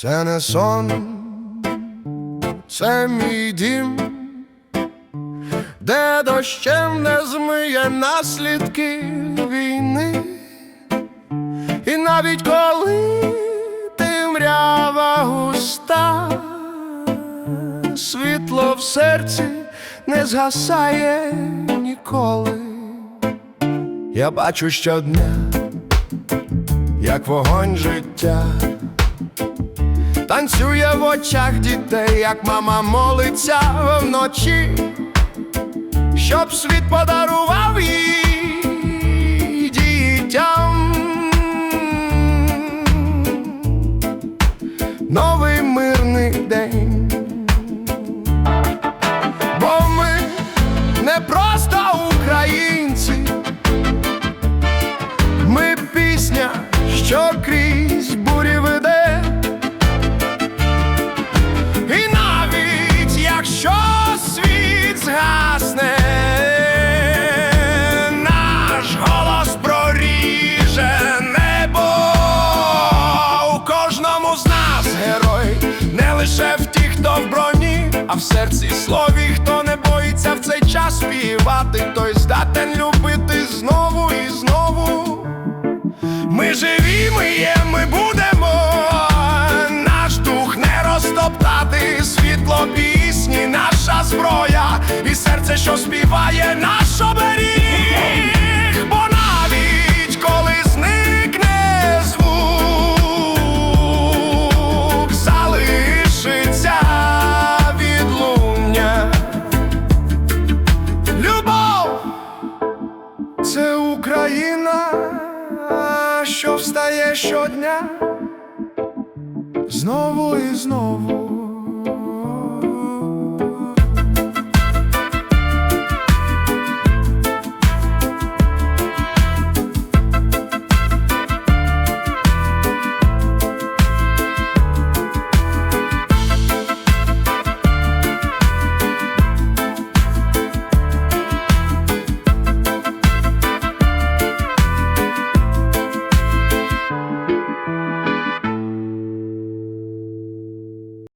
Це не сон, це мій дім, де дощем не змиє наслідки війни, і навіть коли темрява густа, світло в серці не згасає ніколи. Я бачу щодня, як вогонь життя. Танцює в очах дітей, як мама молиться вночі, щоб світ подарував їй дітям. Новий мирний день. Бо ми не просто українці, ми пісня, що крізь лише в тих, хто в броні, а в серці слові, хто не боїться в цей час співати, той здатен любити знову і знову. Ми живі, ми є, ми будемо. Наш дух не розтоптати, світло пісні, наша зброя, і серце, що співає наш оберіг. Україна, що встає щодня, знову і знову